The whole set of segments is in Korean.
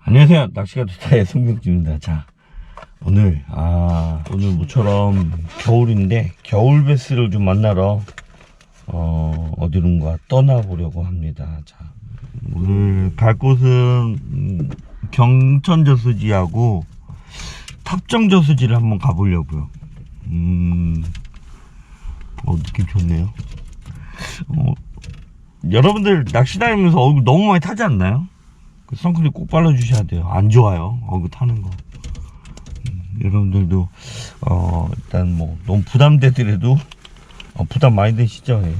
안녕하세요. 낚시가 좋다의 송병주입니다. 자, 오늘, 아, 오늘 모처럼 겨울인데, 겨울 베스를 좀 만나러, 어, 어디론가 떠나보려고 합니다. 자, 오늘 갈 곳은, 음, 경천 저수지하고 탑정 저수지를 한번 가보려고요. 음, 어, 느낌 좋네요. 어, 여러분들 낚시 다니면서 얼굴 너무 많이 타지 않나요? 그 선크림 꼭 발라주셔야 돼요. 안 좋아요. 얼굴 타는 거. 음, 여러분들도 어 일단 뭐 너무 부담되더라도 어, 부담 많이 되시죠. 예.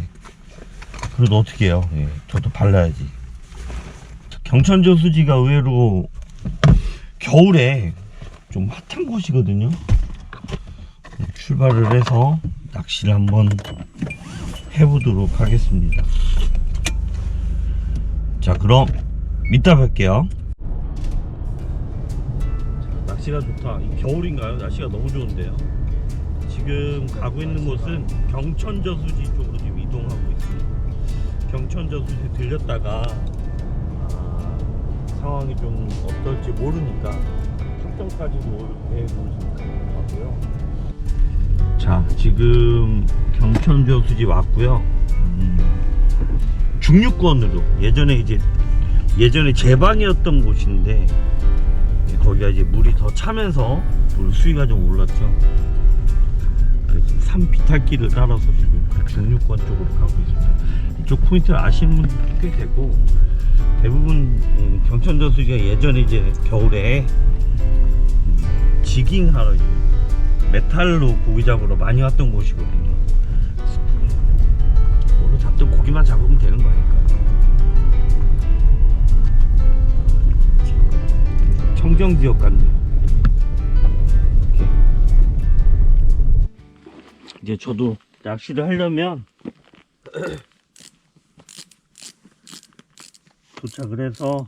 그래도 어떻게 해요? 예. 저도 발라야지. 경천 저수지가 의외로 겨울에 좀 핫한 곳이거든요. 출발을 해서 낚시를 한번 해보도록 하겠습니다. 자, 그럼 이따 뵐게요. 날씨가 좋다. 이 겨울인가요? 날씨가 너무 좋은데요. 지금 가고 있는 곳은 경천저수지 쪽으로 지금 이동하고 있습니다. 경천저수지 들렸다가 아, 상황이 좀 어떨지 모르니까 탑정까지도 해보고 가고요. 자, 지금 경천저수지 왔고요. 음, 중류권으로 예전에 이제 예전에 제 방이었던 곳인데 거기가 이제 물이 더 차면서 물 수위가 좀 올랐죠. 그래서 산 비탈길을 따라서 지금 그 중류권 쪽으로 가고 있습니다. 이쪽 포인트를 아시는 분들도 꽤 되고 대부분 음, 경천 저수지가 예전에 이제 겨울에 음, 지깅하러 이제 메탈로 고기 잡으러 많이 왔던 곳이거든요. 오늘 잡던 고기만 잡으면 되는 거 아닐까? 청정 지역 같네요. 이렇게. 이제 저도 낚시를 하려면 도착을 해서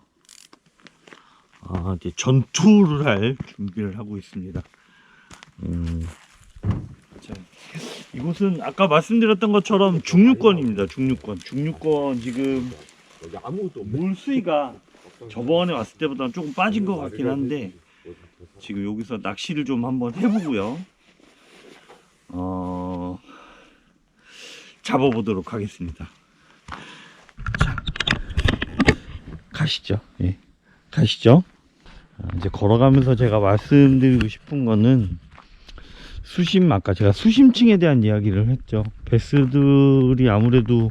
아, 이제 전투를 할 준비를 하고 있습니다. 음, 자, 이곳은 아까 말씀드렸던 것처럼 중류권입니다. 중류권. 중류권 지금 아무것도 없네. 물 수위가 저번에 왔을 때보다는 조금 빠진 것 같긴 한데 지금 여기서 낚시를 좀 한번 해보고요. 어, 잡아보도록 하겠습니다. 자, 가시죠. 예, 가시죠. 아, 이제 걸어가면서 제가 말씀드리고 싶은 거는 수심 아까 제가 수심층에 대한 이야기를 했죠. 베스들이 아무래도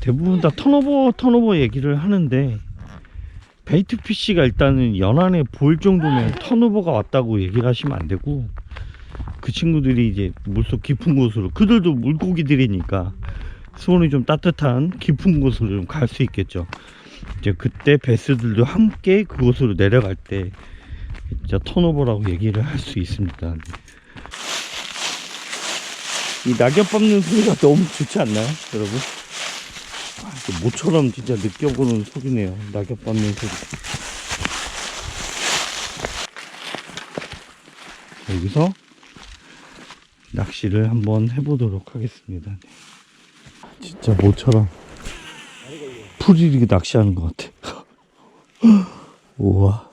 대부분 다 턴오버 턴오버 얘기를 하는데 베이트 피쉬가 일단은 연안에 보일 정도면 턴오버가 왔다고 얘기를 하시면 안 되고 그 친구들이 이제 물속 깊은 곳으로 그들도 물고기들이니까 수온이 좀 따뜻한 깊은 곳으로 좀 갈 수 있겠죠. 이제 그때 베스들도 함께 그곳으로 내려갈 때 진짜 턴오버라고 얘기를 할 수 있습니다. 이 낙엽 밟는 소리가 너무 좋지 않나요, 여러분? 아, 이거 모처럼 진짜 느껴보는 소리네요. 낙엽 밟는 소리. 여기서 낚시를 한번 해보도록 하겠습니다. 네. 진짜 모처럼 풀이 낚시하는 것 같아. 우와.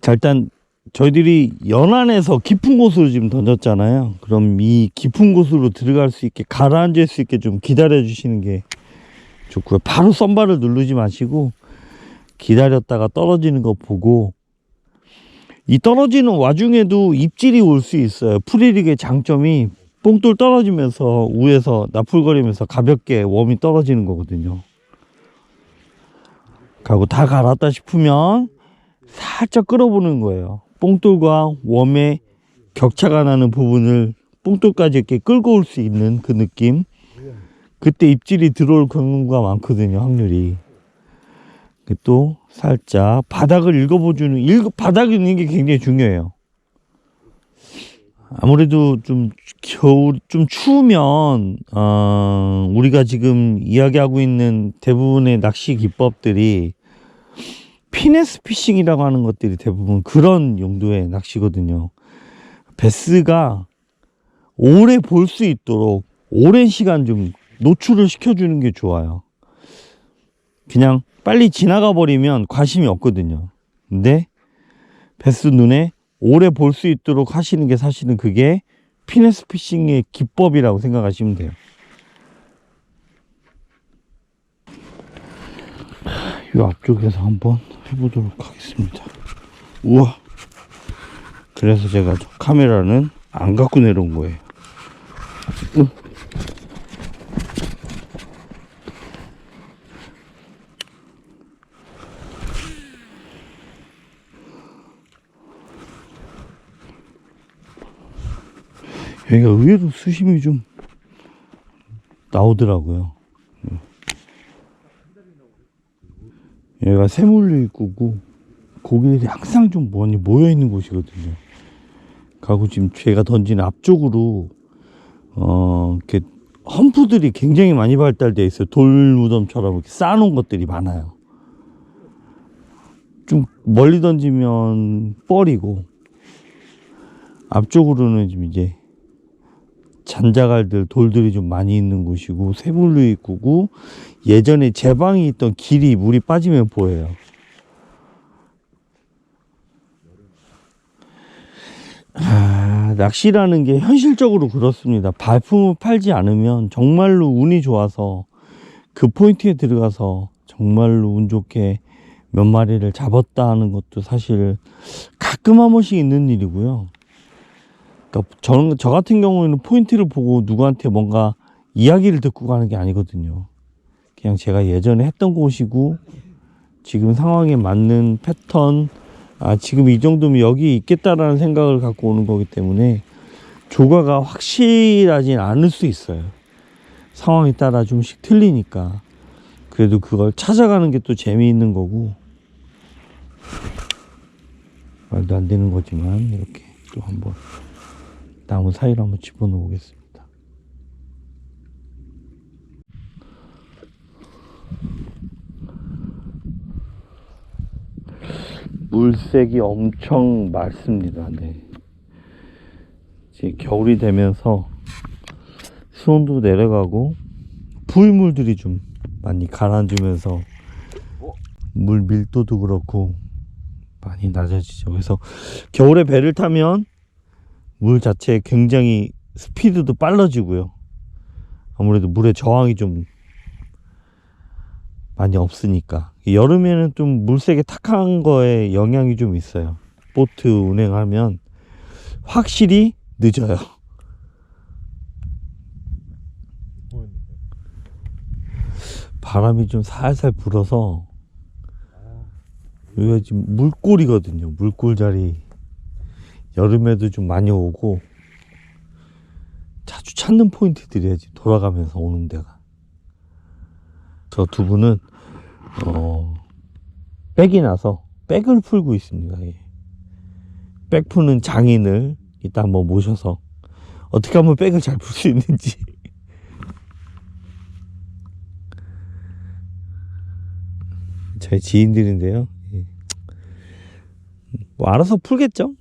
자, 일단 저희들이 연안에서 깊은 곳으로 지금 던졌잖아요. 그럼 이 깊은 곳으로 들어갈 수 있게 가라앉을 수 있게 좀 기다려 주시는 게 좋고요. 바로 썬바를 누르지 마시고 기다렸다가 떨어지는 거 보고 이 떨어지는 와중에도 입질이 올 수 있어요. 프리릭의 장점이 뽕돌 떨어지면서 위에서 나풀거리면서 가볍게 웜이 떨어지는 거거든요. 가고 다 갈았다 싶으면 살짝 끌어보는 거예요. 뽕돌과 웜의 격차가 나는 부분을 뽕돌까지 이렇게 끌고 올 수 있는 그 느낌. 그때 입질이 들어올 경우가 많거든요, 확률이. 그또 살짝 바닥을 읽어보주는, 읽, 바닥 읽는 게 굉장히 중요해요. 아무래도 좀 겨울, 좀 추우면, 어, 우리가 지금 이야기하고 있는 대부분의 낚시 기법들이 피네스 피싱이라고 하는 것들이 대부분 그런 용도의 낚시거든요. 베스가 오래 볼 수 있도록 오랜 시간 좀 노출을 시켜주는 게 좋아요. 그냥 빨리 지나가 버리면 관심이 없거든요. 근데 베스 눈에 오래 볼 수 있도록 하시는 게 사실은 그게 피네스 피싱의 기법이라고 생각하시면 돼요. 이 앞쪽에서 한번 해보도록 하겠습니다. 우와. 그래서 제가 저 카메라는 안 갖고 내려온 거예요. 으. 여기가 의외로 수심이 좀 나오더라고요. 여기가 새물류 입구고 고기들이 항상 좀 많이 모여 있는 곳이거든요. 가고 지금 제가 던진 앞쪽으로 어 이렇게 험프들이 굉장히 많이 발달돼 있어요. 돌 무덤처럼 이렇게 쌓아놓은 것들이 많아요. 좀 멀리 던지면 뻘이고 앞쪽으로는 지금 이제 잔자갈들 돌들이 좀 많이 있는 곳이고 새물류 입구고 예전에 제방이 있던 길이 물이 빠지면 보여요. 아, 낚시라는 게 현실적으로 그렇습니다. 발품을 팔지 않으면 정말로 운이 좋아서 그 포인트에 들어가서 정말로 운 좋게 몇 마리를 잡았다 하는 것도 사실 가끔 한 번씩 있는 일이고요. 그러니까 저는 저 같은 경우에는 포인트를 보고 누구한테 뭔가 이야기를 듣고 가는 게 아니거든요. 그냥 제가 예전에 했던 곳이고 지금 상황에 맞는 패턴 아 지금 이 정도면 여기 있겠다라는 생각을 갖고 오는 거기 때문에 조과가 확실하진 않을 수 있어요. 상황에 따라 좀씩 틀리니까 그래도 그걸 찾아가는 게 또 재미있는 거고 말도 안 되는 거지만 이렇게 또 한번 나무 사이로 한번 집어넣어 보겠습니다. 물색이 엄청 맑습니다. 네. 이제 겨울이 되면서 수온도 내려가고 부위물들이 좀 많이 가라앉으면서 물 밀도도 그렇고 많이 낮아지죠. 그래서 겨울에 배를 타면 물 자체 굉장히 스피드도 빨라지고요. 아무래도 물의 저항이 좀 많이 없으니까 여름에는 좀 물색이 탁한 거에 영향이 좀 있어요. 보트 운행하면 확실히 늦어요. 바람이 좀 살살 불어서 여기가 지금 물골이거든요. 물골 자리 여름에도 좀 많이 오고 자주 찾는 포인트들이야지 돌아가면서 오는 데가. 저 두 분은 어 백이 나서 백을 풀고 있습니다. 예. 백 푸는 장인을 이따 한번 모셔서 어떻게 하면 백을 잘 풀 수 있는지 저희 지인들인데요. 예. 뭐 알아서 풀겠죠?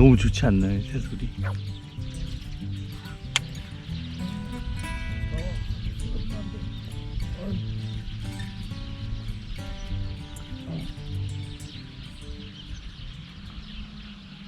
너무 좋지 않나요, 새소리?